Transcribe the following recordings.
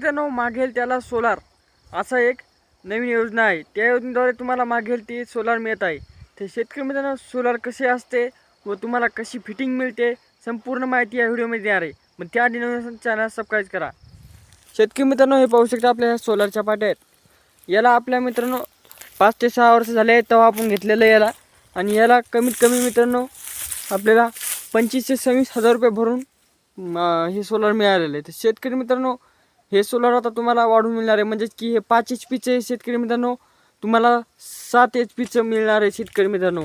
मित्रांनो मागेल त्याला सोलार असा एक नवीन योजना आहे. त्या योजनेद्वारे तुम्हाला मागेल ती सोलार मिळत आहे. ते शेतकरी मित्रांनो सोलार कसे असते व तुम्हाला कशी फिटिंग मिळते संपूर्ण माहिती या व्हिडिओमध्ये देणार आहे. मग त्याआधी नवीन चॅनल सबस्क्राईब करा. शेतकरी मित्रांनो हे पाहू शकता आपल्या ह्या सोलारच्या पाट्या आहेत याला आपल्या मित्रांनो पाच ते सहा वर्ष झाले आहेत तेव्हा आपण घेतलेलं आहे याला. आणि याला कमीत कमी मित्रांनो आपल्याला पंचवीस ते सव्वीस हजार रुपये भरून हे सोलार मिळालेलं आहे. तर शेतकरी मित्रांनो हे सोलर आता तुम्हाला वाढून मिळणार आहे. म्हणजेच की हे पाच एच पीचे शेतकरी मित्रांनो तुम्हाला सात एच पीचं मिळणार आहे शेतकरी मित्रांनो.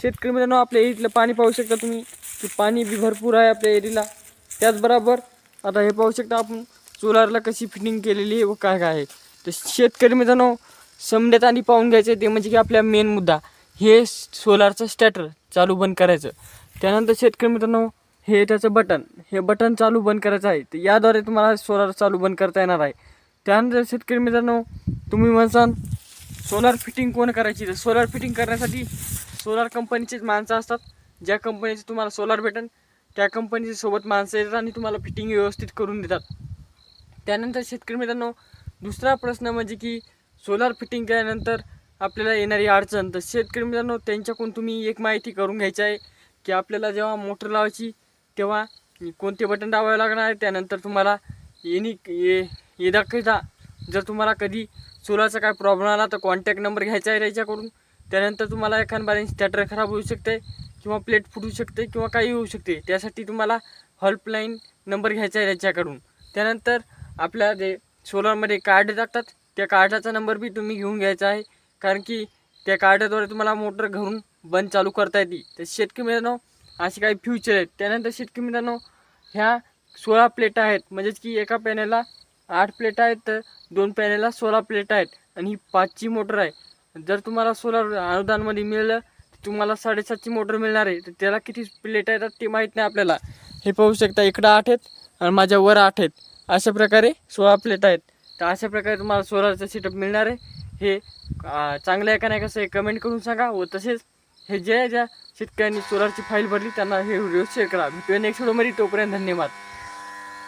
शेतकरी मित्रांनो आपल्या एरीतलं पाणी पाहू शकता तुम्ही की पाणी बी भरपूर आहे आपल्या एरीला. त्याचबरोबर आता हे पाहू शकता आपण सोलारला कशी फिटिंग केलेली आहे व काय काय आहे. तर शेतकरी मित्रांनो समजण्यात आणि पाहून घ्यायचं ते म्हणजे की आपल्या मेन मुद्दा हे सोलारचं स्टॅटर चालू बंद करायचं. त्यानंतर शेतकरी मित्रांनो हे त्याचं बटन हे बटन चालू बंद करायचं आहे. तर याद्वारे तुम्हाला सोलार चालू बंद करता येणार आहे. त्यानंतर शेतकरी मित्रांनो तुम्ही म्हणसान सोलार फिटिंग कोण करायची? तर सोलार फिटिंग करण्यासाठी सोलार कंपनीचेच माणसं असतात. ज्या कंपनीचे तुम्हाला सोलार भेटेल त्या कंपनीच्या सोबत माणसं येतात आणि तुम्हाला फिटिंग व्यवस्थित करून देतात. त्यानंतर शेतकरी मित्रांनो दुसरा प्रश्न म्हणजे की सोलार फिटिंग केल्यानंतर आपल्याला येणारी अडचण. तर शेतकरी मित्रांनो त्यांच्याकडून तुम्ही एक माहिती करून घ्यायची आहे की आपल्याला जेव्हा मोटर लावायची तेव्हा कोणते बटन दाबावे लागणार आहे त्यानंतर तुम्हाला येणी ये ये दाखवायचा जर तुम्हाला कधी सोलारचा काय प्रॉब्लेम आला तर कॉन्टॅक्ट नंबर घ्यायचा आहे त्याच्याकडून. त्यानंतर तुम्हाला एखाद बारीन स्टॅटर खराब होऊ शकते किंवा प्लेट फुटू शकते किंवा काही होऊ शकते. त्यासाठी तुम्हाला हेल्पलाईन नंबर घ्यायचा आहे त्याच्याकडून. त्यानंतर आपल्या जे सोलरमध्ये कार्ड टाकतात त्या कार्डाचा नंबर बी तुम्ही घेऊन घ्यायचा आहे. कारण की त्या कार्डाद्वारे तुम्हाला मोटर घरून बंद चालू करता येते. तर शेतकरी मित्रांनो असे काही फ्युचर आहेत. त्यानंतर शेतकरी मित्रांनो ह्या सोळा प्लेट आहेत. म्हणजेच की एका पॅनेलला आठ प्लेट आहेत तर दोन पॅनेलला सोळा प्लेट आहेत. आणि ही पाचची मोटर आहे. जर तुम्हाला सोलार अनुदानमध्ये मिळालं तर तुम्हाला साडेसातची मोटर मिळणार आहे. तर त्याला किती प्लेट येतात ते माहीत नाही आपल्याला. हे पाहू शकता इकडं आठ आहेत आणि माझ्या वर आठ आहेत. अशा प्रकारे सोळा प्लेट आहेत. तर अशा प्रकारे तुम्हाला सोलारचं सेटअप मिळणार आहे. हे चांगलं आहे का नाही कसं हे कमेंट करून सांगा. व तसेच हे ज्या ज्या. शेतकऱ्यांनी सोलारची फाईल भरली त्यांना हे व्हिडिओ शेअर करा. भेटूया नेक्स्ट व्हिडिओमध्ये तोपर्यंत धन्यवाद.